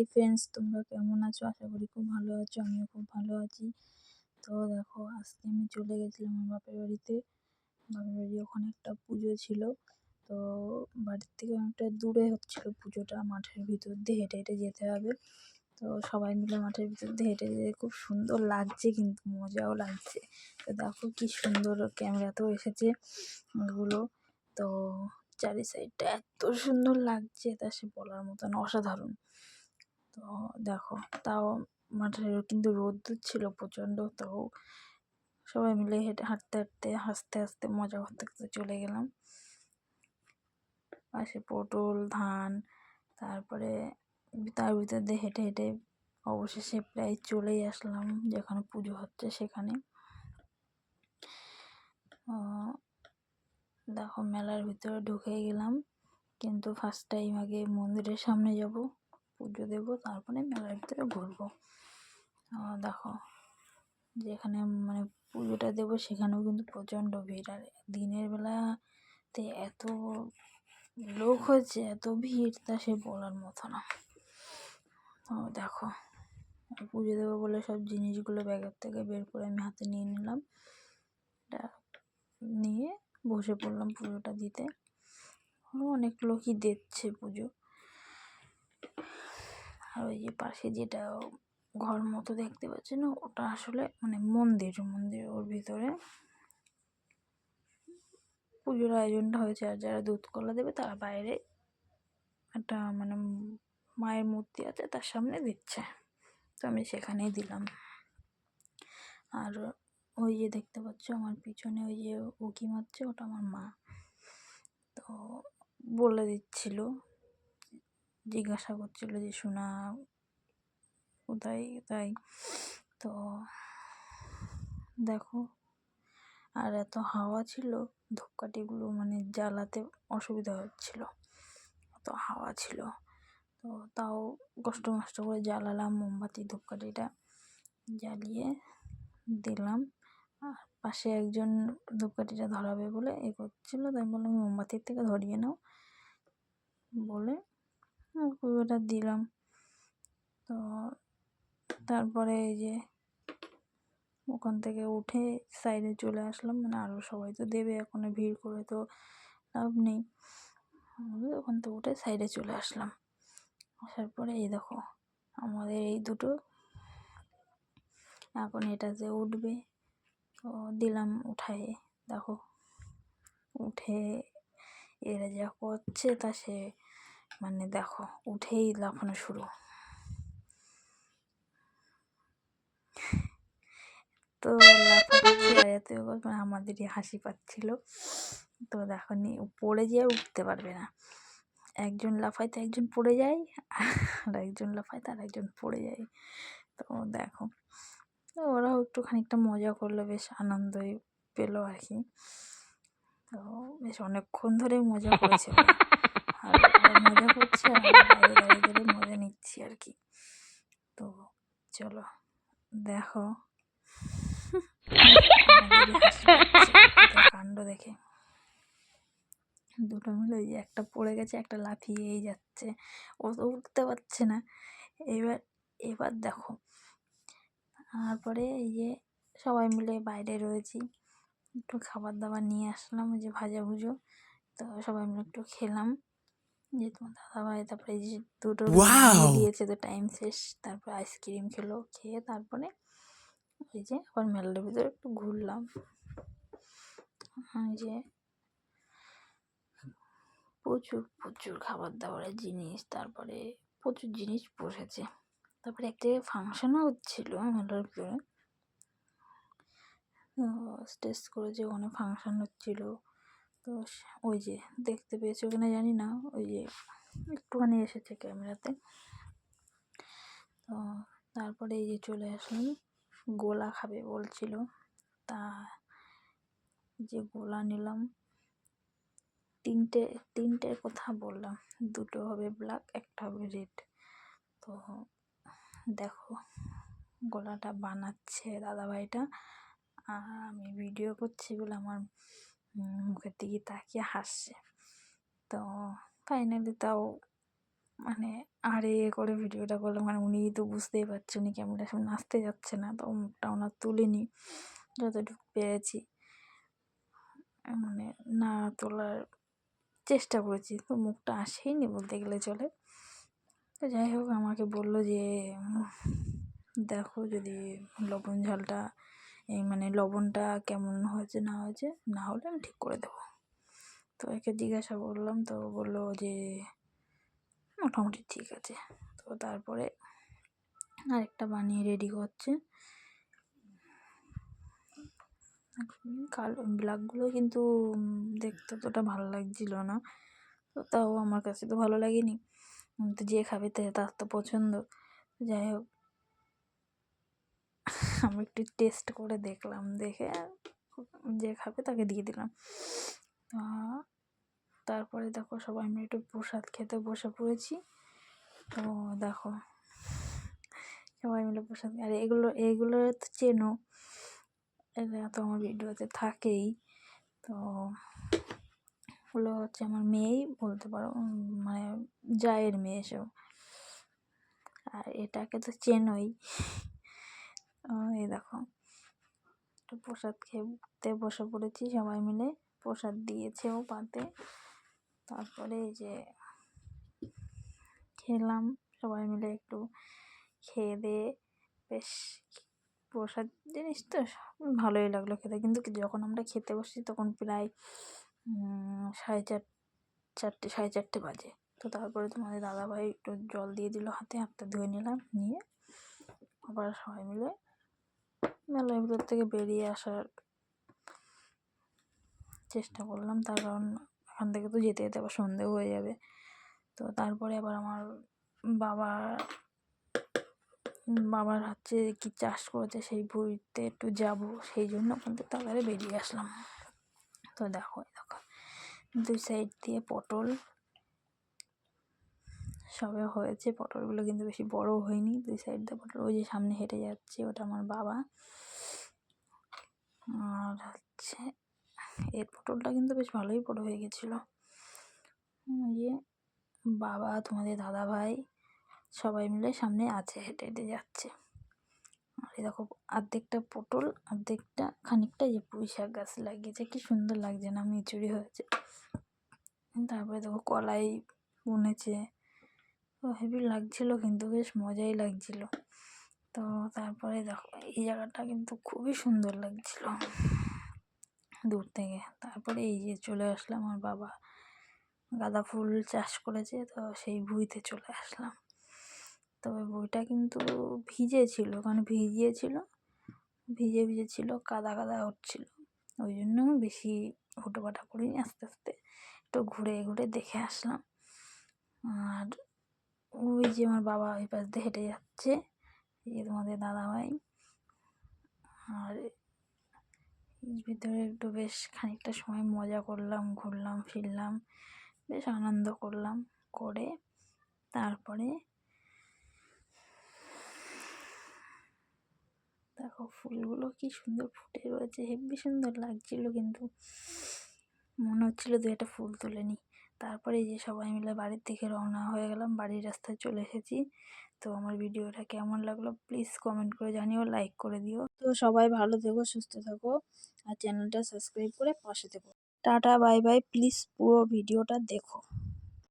Hi friends তোমরা কেমন আছো? আশা করি খুব ভালো আছো, আমিও খুব ভালো আছি। তো দেখো, আজকে আমি চলে গেছিলাম আমার বাপের বাড়িতে। বাপের বাড়ি ওখানে একটা পুজো ছিল। তো বাড়ির থেকে অনেকটা দূরে হচ্ছিল পুজোটা, মাঠের ভিতর দিয়ে হেঁটে হেঁটে যেতে হবে। তো সবাই মিলে মাঠের ভিতর দিয়ে হেঁটে যেতে খুব সুন্দর লাগছে কিন্তু, মজাও লাগছে। তো দেখো কি সুন্দর ক্যামেরাতেও এসেছে ওগুলো তো চারি সাইডটা এত সুন্দর লাগছে, তা সে বলার মতন অসাধারণ। তো দেখো, তাও মাঠে কিন্তু রোদ্দুর ছিল প্রচণ্ড, তো সবাই মিলে হেঁটে হাঁটতে হাঁটতে, হাসতে হাসতে মজা করতে করতে চলে গেলাম। পাশে পটল, ধান, তারপরে তার ভিতর দিয়ে হেঁটে হেঁটে অবশেষে প্রায় চলেই আসলাম, যেখানে পুজো হচ্ছে সেখানে। দেখো, মেলার ভিতরে ঢুকে গেলাম, কিন্তু ফার্স্ট টাইম আগে মন্দিরের সামনে যাব। পুজো দেব, তারপরে মেলার ভিতরে ঘুরবো। দেখো, যেখানে মানে পুজোটা দেবো, সেখানেও কিন্তু প্রচণ্ড ভিড়। আর দিনের বেলাতে এত লোক হয়েছে, এত ভিড়, তা সে বলার মতো না। দেখো পুজো দেবো বলে সব জিনিসগুলো ব্যাগের থেকে বের করে আমি হাতে নিয়ে নিলাম। নিয়ে বসে পড়লাম পুজোটা দিতে। অনেক লোকই দেখছে পুজো। আর ওই যে পাশে যেটা ঘর মতো দেখতে পাচ্ছি না ওটা আসলে মানে মন্দির মন্দির ওর ভিতরে। পুজোর আয়োজনটা হয়েছে আর যারা দুধ কলা দেবে তারা বাইরে একটা মানে মায়ের মূর্তি আছে তার সামনে দিচ্ছে। তো আমি সেখানেই দিলাম। আর ওই যে দেখতে পাচ্ছ আমার পিছনে ওই যে উকি মারছে, ওটা আমার মা। তো বলে দিচ্ছিল জিজ্ঞাসা করছিল যে শোনা কোথায়? তাই তো দেখো, আর এত হাওয়া ছিল, ধূপকাঠিগুলো মানে জ্বালাতে অসুবিধা হচ্ছিল, এত হাওয়া ছিল। তো তাও কষ্ট মষ্ট করে জ্বালালাম মোমবাতি, ধূপকাঠিটা জ্বালিয়ে দিলাম। আর পাশে একজন ধূপকাঠিটা ধরাবে বলে এ করছিল, তাই বললাম, মোমবাতির থেকে ধরিয়ে নাও। বলে পুজোটা দিলাম। তো তারপরে এই যে ওখান থেকে উঠে সাইডে চলে আসলাম। মানে আরও সবাই তো দেবে, এখন ভিড় করে তো লাভ নেই। ওখান থেকে উঠে সাইডে চলে আসলাম। আসার পরে এই দেখো, আমাদের এই দুটো। এখন এটা যে উঠবে, তো দিলাম উঠায়। দেখো, উঠে এরা যা করছে তা সে মানে দেখো, উঠেই লাফানো শুরু। তো আর মানে আমাদেরই হাসি পাচ্ছিল। তো দেখো নি, পড়ে যেয়ে উঠতে পারবে না। একজন লাফায় তো একজন পড়ে যায়, আর একজন লাফায় তার একজন পড়ে যায়। তো দেখো, ওরাও একটু খানিকটা মজা করল, বেশ আনন্দই পেল আর কি। তো বেশ অনেকক্ষণ ধরে মজা করেছে আর মজা করছে দাঁড়িয়ে মজা নিচ্ছি আর কি। তো চলো, দেখো। কাণ্ড দেখে। দুটো মিলে ওই যে একটা পড়ে গেছে, একটা লাফিয়েই যাচ্ছে। ও তো উঠতে পারছে না। এবার এবার দেখো। তারপরে এই যে সবাই মিলে বাইরে রয়েছি। একটু খাবার দাবার নিয়ে আসলাম ওই যে ভাজা ভুজো তো সবাই মিলে একটু খেলাম। যে তোমার দাদা ভাই তারপরে যে দুটো দিয়েছে তো টাইম শেষ। তারপরে আইসক্রিম খেলো খেয়ে তারপরে ওই যে আবার মেলার ভিতরে একটু ঘুরলাম। যে প্রচুর প্রচুর খাবার দাবারের জিনিস তারপরে প্রচুর জিনিস বসেছে। তারপরে একটা ফাংশনও হচ্ছিল মেলার ভিতরে। স্টেজ করে যে ওখানে ফাংশন হচ্ছিল। তো ওই যে দেখতে পেয়েছি ওখানে জানি না, ওই যে একটুখানি এসেছে ক্যামেরাতে। তো তারপরে এই যে চলে আসলাম, গোলা খাবে বলছিল। তা যে গোলা নিলাম, তিনটে তিনটের কথা বললাম, দুটো হবে ব্ল্যাক একটা হবে রেড তো দেখো, গোলাটা বানাচ্ছে দাদাভাইটা। আমি ভিডিও করছি বলে আমার মুখের দিকে তাকিয়ে হাসছে। তো ফাইনালি তাও মানে আরে করে ভিডিওটা করলাম মানে উনি তো বুঝতেই পারছেন উনি ক্যামেরার সামনে আসতে যাচ্ছে না তো মুখটা ওনার তুলিনি যতটুকু পেরেছি। মানে না তোলার চেষ্টা করেছি, তো মুখটা আসেইনি বলতে গেলে চলে। তো যাই হোক, আমাকে বলল যে দেখো যদি লবণ ঝালটা মানে লবণটা কেমন হয়েছে না হয়েছে, না হলে আমি ঠিক করে দেবো। তো একে জিজ্ঞাসা করলাম, তো বলল যে মোটামুটি ঠিক আছে। তো তারপরে আরেকটা বানিয়ে রেডি করছে। কালো ব্ল্যাকগুলো কিন্তু দেখতে অতটা ভালো লাগছিল না। তো তাও আমার কাছে তো ভালো লাগেনি। তো যে খাবে তার তো পছন্দ। যাই হোক আমি একটু টেস্ট করে দেখলাম, দেখে যে খাবে তাকে দিয়ে দিলাম। তারপরে দেখো সবাই আমরা একটু প্রসাদ খেতে বসে পড়েছি। তো দেখো, সবাই মিলে প্রসাদ, আর এগুলো এগুলো তো চেনো এরা তো আমার ভিডিওতে থাকেই। তো ওগুলো হচ্ছে আমার মেয়েই বলতে পারো মানে জায়ের মেয়ে এসব আর এটাকে তো চেনই। এই দেখো। একটু প্রসাদ খেতে বসে পড়েছি সবাই মিলে। প্রসাদ দিয়েছেও পাতে। তারপরে এই যে খেলাম সবাই মিলে একটু খেয়ে দিয়ে বেশ প্রসাদ জিনিস তো ভালোই লাগল খেতে। কিন্তু যখন আমরা খেতে বসি তখন প্রায় সাড়ে চার, চারটে, সাড়ে চারটে বাজে। তো তারপরে তোমাদের দাদাভাই একটু জল দিয়ে দিল হাতে, হাতটা ধুয়ে নিলাম, নিয়ে আবার সবাই মিলে মেলার ভিতর থেকে বেরিয়ে আসার চেষ্টা করলাম। তার কারণ এখান থেকে তো যেতে যেতে আবার সন্ধেও হয়ে যাবে। তো তারপরে আবার আমার বাবা, বাবার হচ্ছে কি চাষ করেছে সেই ভুঁইতে একটু যাব, সেই জন্য ওখান থেকে তাড়াতাড়ি বেরিয়ে আসলাম। তো দেখো দেখো, দুই সাইড দিয়ে পটল সবে হয়েছে। পটলগুলো কিন্তু বেশি বড় হয়নি। দুই সাইড দিয়ে পটল, ওই যে সামনে হেঁটে যাচ্ছে, ওটা আমার বাবা। আর হচ্ছে, এর পটলটা কিন্তু বেশ ভালোই বড় হয়ে গেছিল। ইয়ে বাবা, তোমাদের দাদা ভাই, সবাই মিলে সামনে আছে, হেঁটে হেঁটে যাচ্ছে। আর এই দেখো, অর্ধেকটা পটল, অর্ধেকটা, খানিকটা যে পুঁই শাক গাছ লাগিয়েছে। কি সুন্দর লাগছে না মিচুরি হয়েছে। তারপরে দেখো, কলাই বুনেছে। তো হেভি লাগছিল কিন্তু, বেশ মজাই লাগছিল। তো তারপরে দেখো, এই জায়গাটা কিন্তু খুবই সুন্দর লাগছিল দূর থেকে। তারপরে এই যে চলে আসলাম, আমার বাবা গাঁদা ফুল চাষ করেছে, তো সেই ভুঁইতে চলে আসলাম। তবে বইটা কিন্তু ভিজে ছিল কারণ ভিজিয়েছিল, ভিজে ভিজে ছিল কাদা কাদা উঠছিল ওই জন্য বেশি হুটোপাটা করিনি, আস্তে আস্তে একটু ঘুরে ঘুরে দেখে আসলাম। আর ওই যে আমার বাবা ওই পাশ দিয়ে হেঁটে যাচ্ছে, এই যে তোমাদের দাদাভাই। আর ভিতরে একটু বেশ খানিকটা সময় মজা করলাম, ঘুরলাম, ফিরলাম, বেশ আনন্দ করলাম করে। তারপরে দেখো ফুলগুলো কি সুন্দর ফুটে রয়েছে হেব্বি সুন্দর লাগছিল কিন্তু মনে হচ্ছিল দু একটা ফুল তুলে নিই। তারপরে এই যে সবাই মিলে বাড়ির দিকে রওনা হয়ে গেলাম, বাড়ির রাস্তায় চলে এসেছি। তো আমার ভিডিওটা কেমন লাগল প্লিজ কমেন্ট করে জানিও লাইক করে দিও। তো সবাই ভালো থেকো, সুস্থ থাকো আর চ্যানেলটা সাবস্ক্রাইব করে পাশে থেকো। টাটা বাই বাই প্লিজ পুরো ভিডিওটা দেখো।